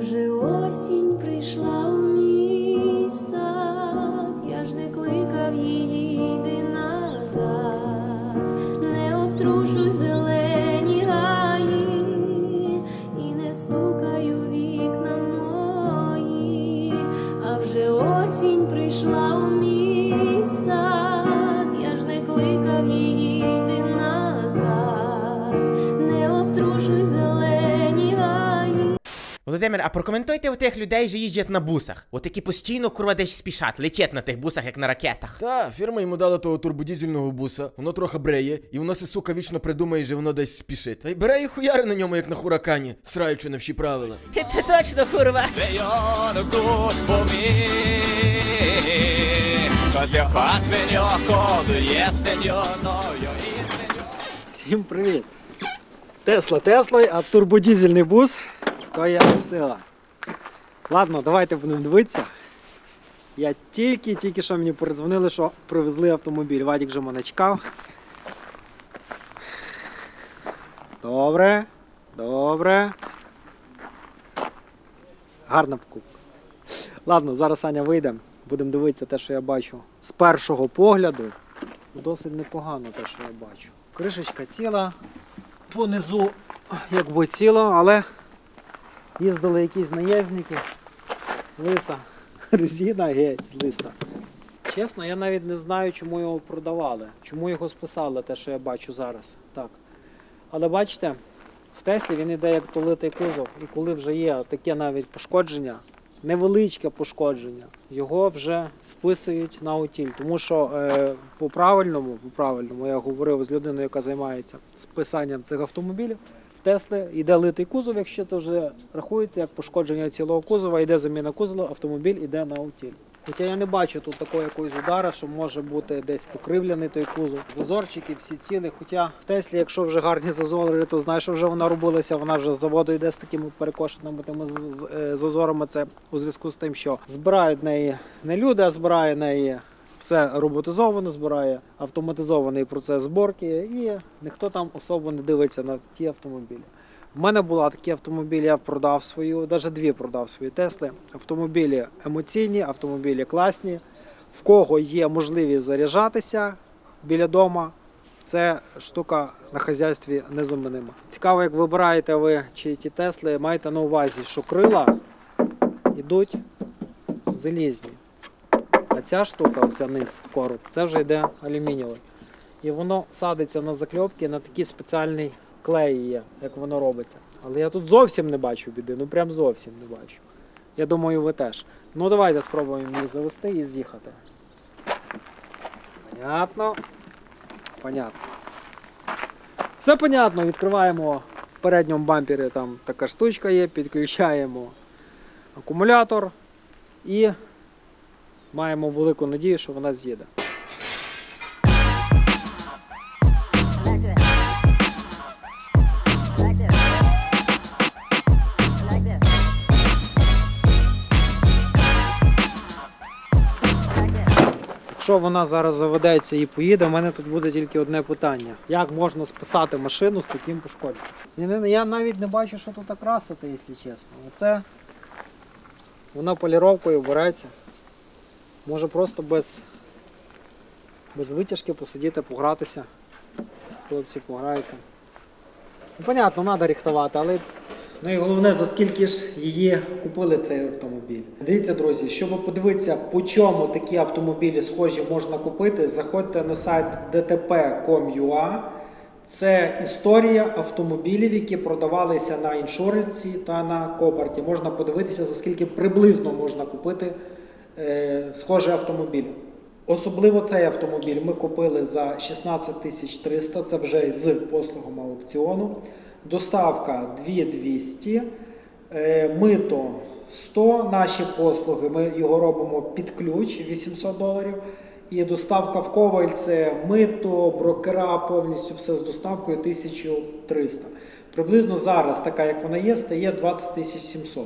вже осінь прийшла Володимир, а прокоментуйте у тих людей, що їздять на бусах. От які постійно курва десь спішать, летять на тих бусах, як на ракетах. Та, фірма йому дала того турбодізельного буса, воно трохи бреє, і воно се, сука, вічно придумає, що воно десь спішить. Та й бере і хуяри на ньому, як на хуракані, сраючи на всі правила. Це точно, курва. Всім привіт! Тесла Теслою, а турбодізельний бус то є сила. Ладно, давайте будемо дивитися. Я тільки-тільки що мені передзвонили, що привезли автомобіль. Вадік вже мене чекав. Добре. Добре. Гарна покупка. Ладно, зараз Аня вийде. Будемо дивитися те, що я бачу з першого погляду. Досить непогано те, що я бачу. Кришечка ціла, понизу якби ціло, але їздили якісь наїзники. Лиса. Резина геть, лиса. Чесно, я навіть не знаю, чому його продавали, чому його списали, те, що я бачу зараз. Так. Але бачите, в Теслі він іде як толитий кузов, і коли вже є таке навіть пошкодження, невеличке пошкодження, його вже списують на утіль. Тому що е, по правильному, по правильному, я говорив з людиною, яка займається списанням цих автомобілів. Тесли йде литий кузов, якщо це вже рахується як пошкодження цілого кузова, йде заміна кузова, автомобіль йде на утіль. Хоча я не бачу тут такого якогось удара, що може бути десь покривлений той кузов. Зазорчики всі цілі. Хоча в Теслі, якщо вже гарні зазори, то знаєш, що вже вона робилася, вона вже з заводу йде з такими перекошеними тими е, зазорами. Це у зв'язку з тим, що збирають неї не люди, а збирає неї все роботизовано, збирає автоматизований процес зборки, і ніхто там особо не дивиться на ті автомобілі. У мене була такі автомобілі, я продав свою, навіть дві продав свої Тесли. Автомобілі емоційні, автомобілі класні. В кого є можливість заряджатися біля дома, це штука на хазяйстві незаменима. Цікаво, як вибираєте ви чи ті Тесли, майте на увазі, що крила йдуть залізні. Ця штука, оця низ короб, це вже йде алюмінієвий. І воно садиться на закльопки на такий спеціальний клей є, як воно робиться. Але я тут зовсім не бачу біди, ну прям зовсім не бачу. Я думаю, ви теж. Ну давайте спробуємо її завести і з'їхати. Понятно. Понятно. Все понятно, відкриваємо в передньому бампері, там така штучка є, підключаємо акумулятор і маємо велику надію, що вона з'їде. Якщо вона зараз заведеться і поїде, в мене тут буде тільки одне питання: як можна списати машину з таким пошкодженням? Я, навіть не бачу, що тут красити, якщо чесно. Оце вона поліровкою береться. Може просто без, без витяжки посидіти, погратися. Хлопці пограються. Ну, понятно, треба ріхтувати, але Ну і головне, за скільки ж її купили цей автомобіль. Дивіться, друзі, щоб подивитися, по чому такі автомобілі схожі можна купити, заходьте на сайт dtp.com.ua. Це історія автомобілів, які продавалися на іншуренсі та на копарті. Можна подивитися, за скільки приблизно можна купити схожий автомобіль. Особливо цей автомобіль ми купили за 16 тисяч 300, це вже з послугами аукціону. Доставка 2200, е, мито 100, наші послуги, ми його робимо під ключ 800 доларів. І доставка в Коваль це мито, брокера, повністю все з доставкою 1300. Приблизно зараз, така як вона є, стає 20 700.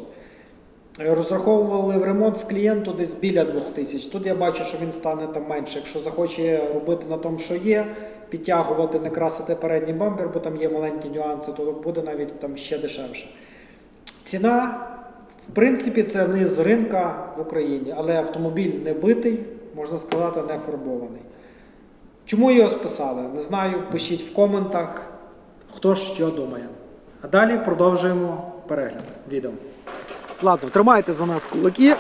Розраховували в ремонт в клієнту десь біля 2000. Тут я бачу, що він стане там менше. Якщо захоче робити на тому, що є, підтягувати, не красити передній бампер, бо там є маленькі нюанси, то буде навіть там ще дешевше. Ціна В принципі, це низ ринка в Україні, але автомобіль не битий, можна сказати, не фарбований. Чому його списали? Не знаю. Пишіть в коментах, хто що думає. А далі продовжуємо перегляд відео. Ладно, тримайте за нас кулаки.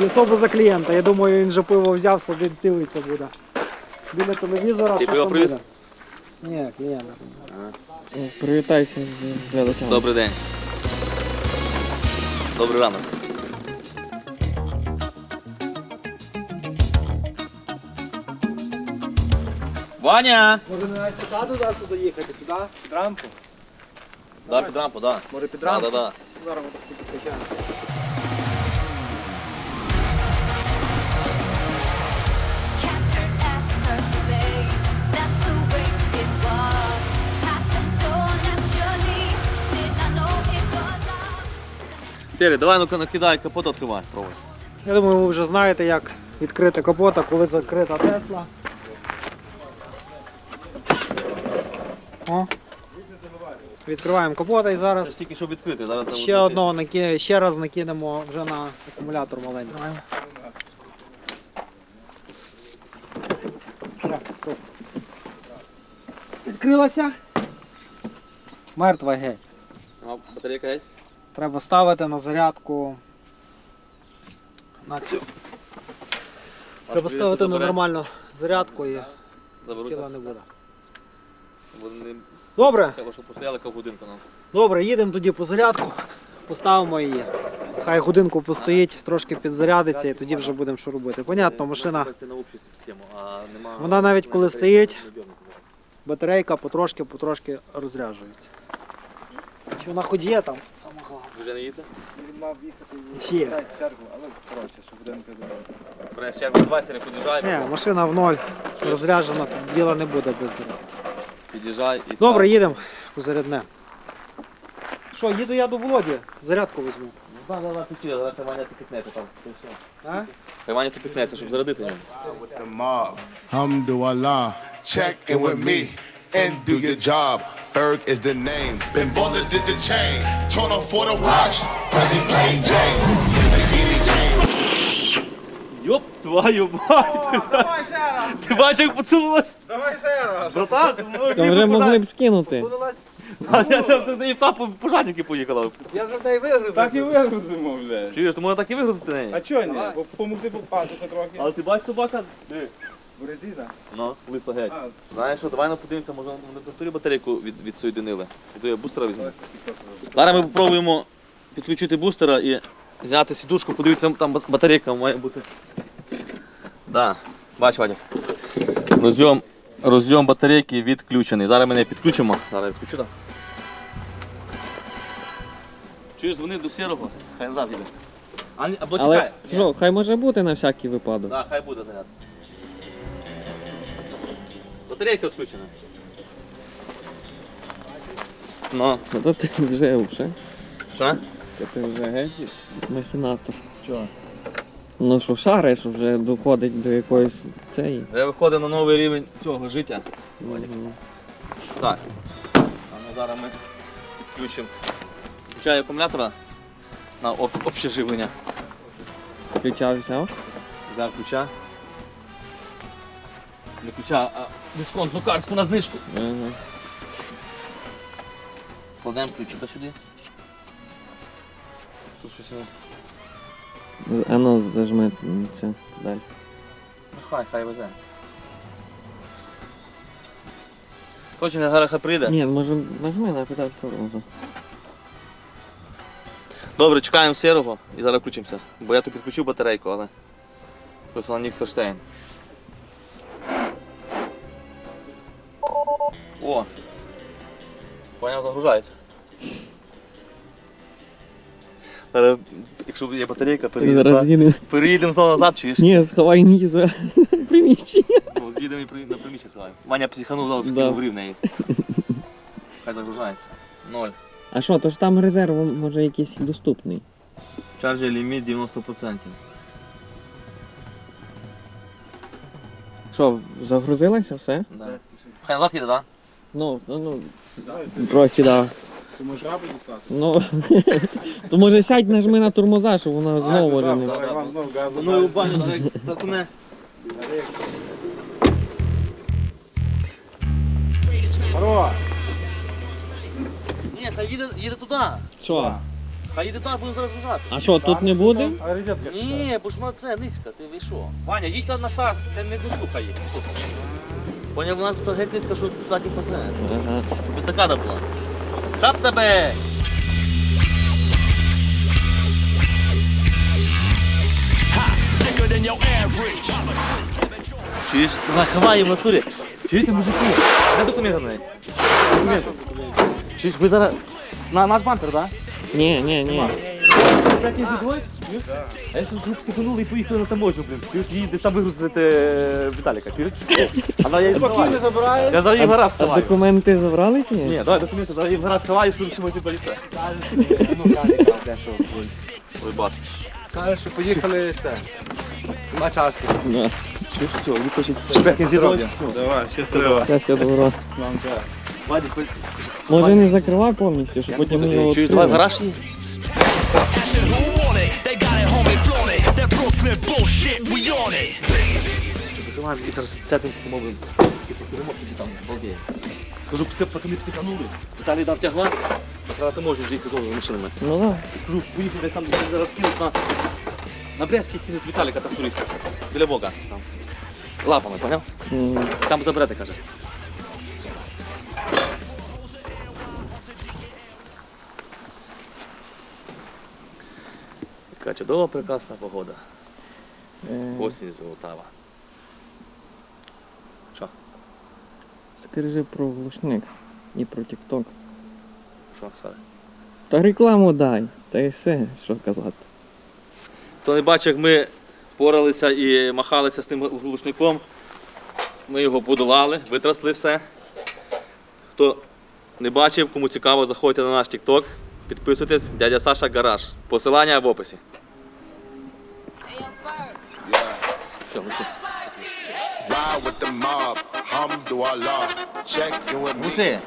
І особо за клієнта. Я думаю, він же пиво взяв, собі дивиться буде. Біля телевізора. Ти що пиво там привіз? буде? Ні, клієнта. Привітайся з глядачами. Добрий день. Добрий ранок. Ваня! Може не навіть туди туди туди їхати, туди? Під рамку? Да, під рампу, да. Може під Да, да, да. Зараз ми was love. Сері, давай ну-ка накидай капот, відкривай, пробуй. Я думаю, ви вже знаєте, як відкрити капота, коли закрита Тесла. О. Відкриваємо капота і зараз тільки щоб відкрити, зараз треба ще буде- одного наки... ще раз накинемо вже на акумулятор маленький. О. Відкрилася. Мертва геть. А, Батарейка є? Треба ставити на зарядку. На цю. Треба ставити на нормальну зарядку і тіла не буде. Вони Добре, треба, щоб постояли годинку нам. добре, їдемо тоді по зарядку, поставимо її. Хай годинку постоїть, трошки підзарядиться і тоді вже будемо що робити. Понятно, машина. Вона навіть коли стоїть, батарейка потрошки, потрошки розряджується. Чи вона хоч є там? Саме головне. Ви вже не їдете? Є. Береш чергу, давай, Сері, під'їжджай. Ні, машина в ноль розряджена, тут діла не буде без зарядки. Під'їжджай і Добре, став. їдемо зарядне. Що, їду я до Володі, зарядку візьму. Да, да, да, ти зараз хай Ваня тупікнеться там. Це все. А? Хай Ваня тупікнеться, щоб зарядити the mob. Hamdulillah, check in with me and do your job. Ferg is the name. Ben Baller did the chain. Turn off for the watch. Prezi plain Jane. Йоп, твою мать! Ти бачиш, як поцілилась? Давай ще раз! Братан, Та вже могли б скинути. А я ще в неї та по пожарники поїхала. Я вже в неї вигрузив. Так і вигрузимо, блядь. Чуєш, то можна так і вигрузити неї. А чого ні? Бо Помогти попасти трохи. Але ти бачиш собака? Диви. Резина. Ну, лиса геть. Знаєш що, давай ну подивимося, може вони на натурі батарейку від, відсоєдинили. І то я бустера візьму. Зараз ми спробуємо підключити бустера і зняти сідушку, подивитися, там батарейка має бути. Да. Бач, Вадик. Розйом, розйом батарейки відключений. Зараз ми не підключимо. Зараз відключу, так. Чуєш, дзвони до сірого, хай назад їде. А, або Але чекай. Ні. що, хай може бути на всякий випадок. Так, хай буде заряд. Батарейка відключена. Ну. Ну то ти вже вже. Що? то Ти вже геть махінатор. Чого? Ну що шариш, вже доходить до якоїсь цієї. Я виходив на новий рівень цього життя. Мгм. Так. А ну зараз ми підключимо. Включаю акумулятора на об, обще живлення. Ключа взяв. Взяв ключа. Не ключа, а дисконтну картку на знижку. Ага. Кладемо ключика сюди. Тут щось. Є. А ну зажми це далі. Ну, Хай, хай везе. Хоче, хай прийде. Ні, може нажми на педаль тормозу. Добре, чекаємо сірого і зараз включимося. Бо я тут підключив батарейку, але. Просто на Нікстерштейн. О! Поняв, загружається. Зараз, якщо є батарейка, переїдемо, Зараз переїдемо знову назад, чуєш? Ні, сховай її за приміщення. Ну, з'їдемо і при- на приміщення силаємо. Ваня психанув, знову Да. скинув в неї. Хай загружається. Ноль. А що, то ж там резерв може якийсь доступний. Чарджер ліміт 90%. Що, загрузилося все? Да. Хай назад їде, так? Ну, ну, ну. Трохи, да. Ти можеш рапи дістати? Ну, то може сядь нажми на тормоза, щоб вона знову може не. Давай вам знов газу. Ну в давай, так не. Здорово. Ні, хай їде, їде туди. Що? Хай їде туди, будемо зараз вжати. А що, тут не буде? А розетка? Ні, бо ж вона це низька, ти вийшов. Ваня, їдь там на старт, ти не, не слухай їх, слухай. Поняв, вона тут геть низька, що туди ті пацани. Ага. Без такада була. Тап тебе! Чуєш? Ховай в натурі. Чуєте, мужики? Де документи на неї? Документи. Чуєш, ви зараз... На наш бампер, так? Ні, ні, ні. Так, не відводь? А я тут психанули і поїхали на таможню, блін. Чуєш, її десь там вигрузити е, Віталіка, чуєш? А я її сховаю. забирає. Я зараз в гараж А сховаю. документи забрали чи ні? Ні, давай документи, зараз в гараж сховаю, скажу, що ми тут поліція. Ой, бас. Кажеш, що поїхали це. На часі. Чуєш, все, відпочить. Шпеки зірвати. Давай, ще треба. Щастя, добро. Вам це. Вадик, Може не закривай повністю, щоб потім не Чуєш, давай в відкрили. гараж її. Закриваємо і зараз. І закриваємо там, балдеє. Скажу, пси, пацани психанули. Віталій дав тягла, треба ти можеш їхати знову машинами. Ну так. Скажу, поїхали десь там, зараз кинуть на... На Брестський цінить Віталіка, там турист. Біля Бога. Там. Лапами, поняв? Мгм. Там заберете, каже. Яка чудова, прекрасна погода. Е, Осінь золотава. Що? Скажи про глушник і про TikTok. Що, Сара? Та рекламу дай, та й все, що казати. Хто не бачив, як ми поралися і махалися з тим глушником, ми його подолали, витрасли все. Хто не бачив, кому цікаво, заходьте на наш TikTok, підписуйтесь, дядя Саша Гараж. Посилання в описі. Ride with the mob. Alhamdulillah. Check in with me. Мужи.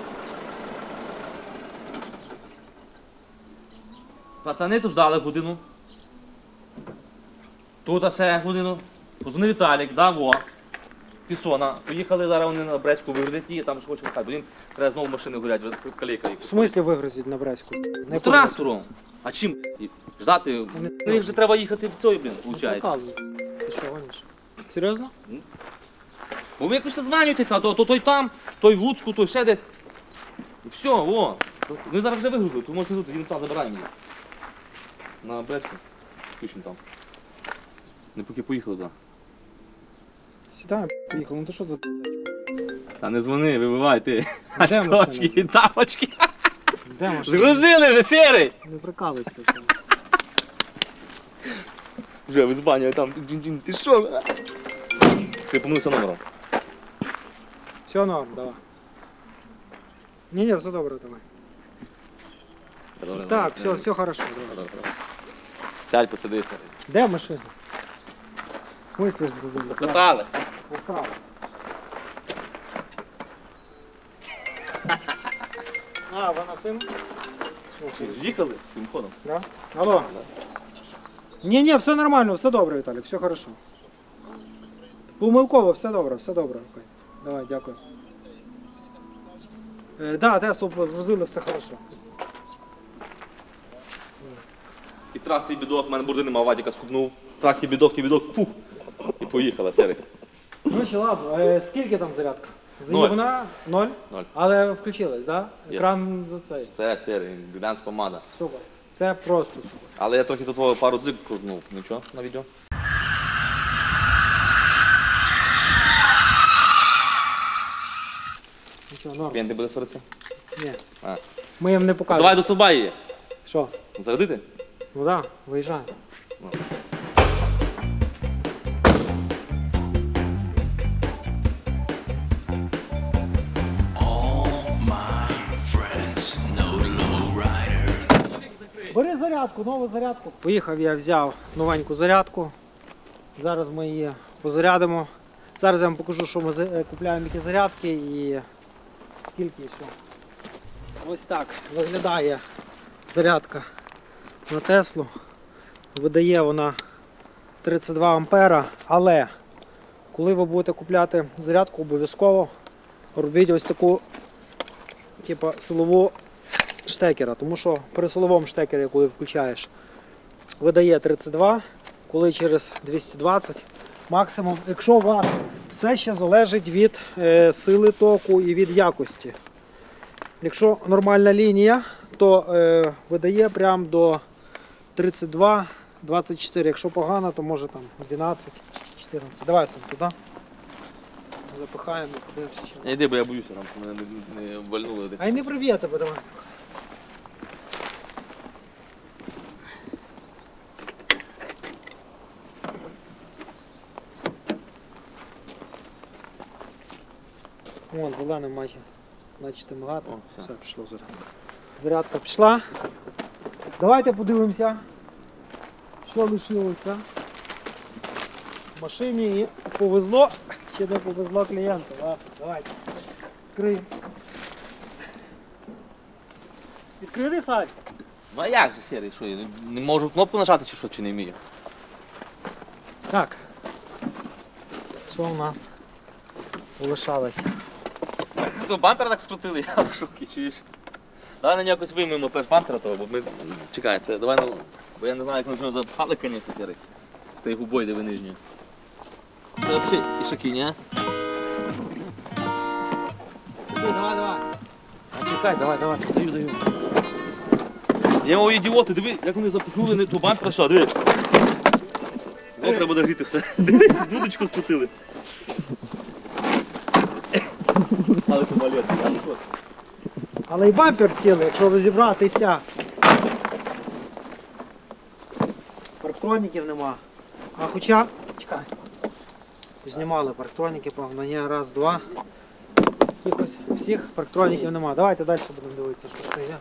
Пацани тут ждали годину. Тут ще годину. Позвонив Віталік, да, во. Пісона. Поїхали зараз вони на Брецьку вигрузять її, там ж хочемо хай, бо їм треба знову машини горять, каліка їх. В смислі вигрузять на Бреську? Ну, трактором. А чим? Ждати? Мені вже треба їхати в цей, блін, виходить. Що, гониш? Серйозно? Ну ви якось званюєтесь, а то, то той там, той в Луцьку, той ще десь. І все, о. Ми зараз вже вигрузили, то можете тут, він там забираємо її. На Брестку. Включимо там. Не поки поїхали туди. Сідаємо, поїхали. Ну то що за Та не дзвони, вибивай ти. Де машина? Очки, тапочки. Де машина? Згрузили вже сірий. Не прикалуйся. Вже ви з там. Ти що? Ти помилився номером. Все норм, давай. Ні, ні, все добре, давай. Так, все, все хорошо. Давай. Сядь, посиди. Де машина? В смислі ж грузили? Катали. А, вона цим? З'їхали своїм ходом. Да? Алло. Ні, ні, все нормально, все добре, Віталій, все хорошо. Помилково, все добре, все добре. Окей. Давай, дякую. Е, да, Теслу згрузили, все хорошо. І тракт і бідок, в мене бурди нема, Вадіка скупнув. Тракт і бідок, і бідок, фух. І поїхала. Ну ще ладно, е, скільки там зарядка? Ноль. Заївна? Ноль? Ноль. Але включилась, так? Да? Є. Екран за цей. Все, серий, глянц помада. Супер. Це просто супер. Але я трохи тут пару дзик крутнув. Нічого на відео. Нічого, норм. Клієнт не буде сваритися? Ні. А. Ми їм не показуємо. Давай до стовба її. Що? Зарядити? Ну так, да, виїжджаємо. Бери зарядку, нову зарядку. Поїхав, я взяв новеньку зарядку. Зараз ми її позарядимо. Зараз я вам покажу, що ми е, купляємо які зарядки і скільки що. Ось так виглядає зарядка на Теслу. Видає вона 32 ампера, але коли ви будете купляти зарядку, обов'язково робіть ось таку типу, силову штекера, тому що при силовому штекері, коли включаєш, видає 32, коли через 220 максимум. Якщо у вас все ще залежить від е, сили току і від якості. Якщо нормальна лінія, то е, видає прям до 32, 24. Якщо погано, то може там 12, 14. Давай сам туди. Запихаємо, подивимося. Що. Я йди, бо я боюся, там мене не, вальнули. А й не тебе, давай. Вон, зелений майже. Значить мигати. О, все. Пішло зарядка. Зарядка пішла. Давайте подивимося, що лишилося в машині і повезло. Чи не повезло клієнту. Ладно, Давайте. Відкриємо. Відкрити Сань? Ну а як же, Сірий, що я не- можу кнопку нажати чи що, чи не вмію? Так. Що у нас залишалося? Ну, бампер так скрутили, я в шокі, чуєш. Давай на нього якось виймемо перш бампера того, бо ми... Чекай, це давай, ну, бо я не знаю, як ми його запхали, звісно, Сірий. З тією губою, де ви нижньою. Це взагалі і шокі, ні? Давай, давай. А чекай, давай, давай, даю, даю. Я мов ідіоти, диви, як вони запихнули не ту бампер, що, диви. О, треба догріти все. Диви, дудочку скрутили. Але ти я не хочу. Але і бампер цілий, якщо розібратися. Парктроніків нема. А хоча. Чекай. Знімали парктроніки, ні, раз, два. Якихось всіх парктроніків нема. Давайте далі будемо дивитися, що ще є.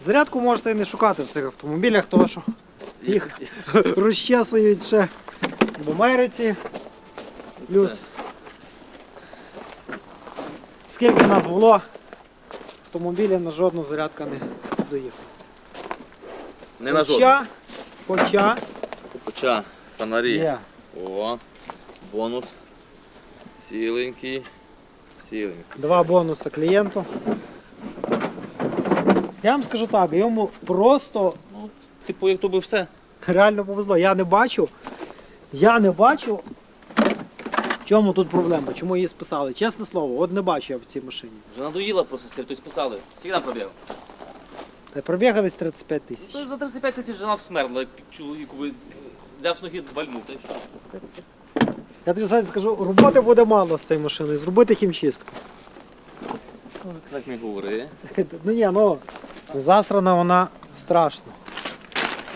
Зарядку можете і не шукати в цих автомобілях, тому що їх розчесують ще в Америці. Плюс. Скільки в нас було автомобілів на жодну зарядка не доїхала. Не на жодну. Хоча, хоча Хоча, фонарі. є. О, бонус. Ціленький. Ціленький. Два бонуси клієнту. Я вам скажу так, йому просто Ну, типу, як то би все. реально повезло. Я не бачу. Я не бачу. В чому тут проблема? Чому її списали? Чесне слово, от не бачу я в цій машині. Вже надоїла просто сір, тобто списали. Скільки пробіг? Та пробігали десь 35 тисяч. То за 35 тисяч жена всмерла, як чоловіку взяв з ноги, вальнув. та й що? Я тобі зараз скажу, роботи буде мало з цією машиною, зробити хімчистку. Так не говори. Ну ні, ну засрана вона страшно.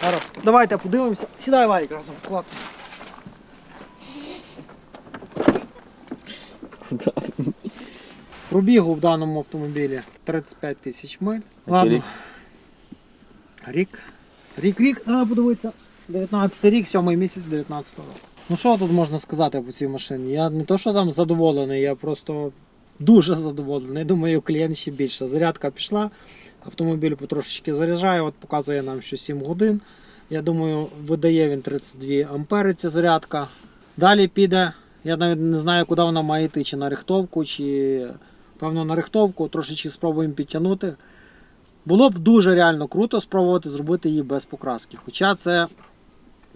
Зараз, давайте подивимося. Сідай, Валік, разом клацай. Пробігу в даному автомобілі 35 тисяч миль. Ладно. рік? Рік. Рік, рік, треба подивитися. 19 рік, 7 місяць 19 року. Ну що тут можна сказати по цій машині? Я не то, що там задоволений, я просто дуже задоволений. Думаю, клієнт ще більше. Зарядка пішла, автомобіль потрошечки заряджає, от показує нам, що 7 годин. Я думаю, видає він 32 ампери ця зарядка. Далі піде, я навіть не знаю, куди вона має йти, чи на рихтовку, чи певно на рихтовку, трошечки спробуємо підтягнути. Було б дуже реально круто спробувати зробити її без покраски. Хоча це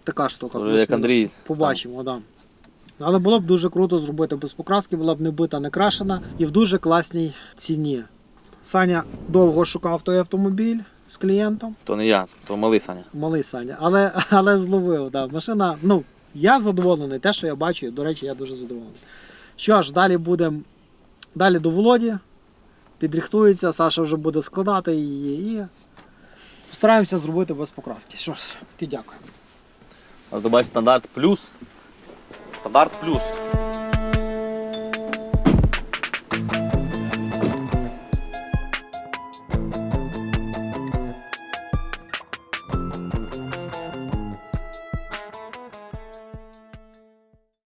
така штука. Як. Андрій. Побачимо, да. Але було б дуже круто зробити без покраски, була б не бита, не крашена і в дуже класній ціні. Саня довго шукав той автомобіль з клієнтом. То не я, то малий Саня. Малий Саня, але, але зловив. Да. Машина, ну, я задоволений, те, що я бачу, до речі, я дуже задоволений. Що ж, далі будемо далі до Володі. Підрихтується, Саша вже буде складати її і постараємося зробити без покраски. Що ж, дякую. А то стандарт плюс. Стандарт плюс.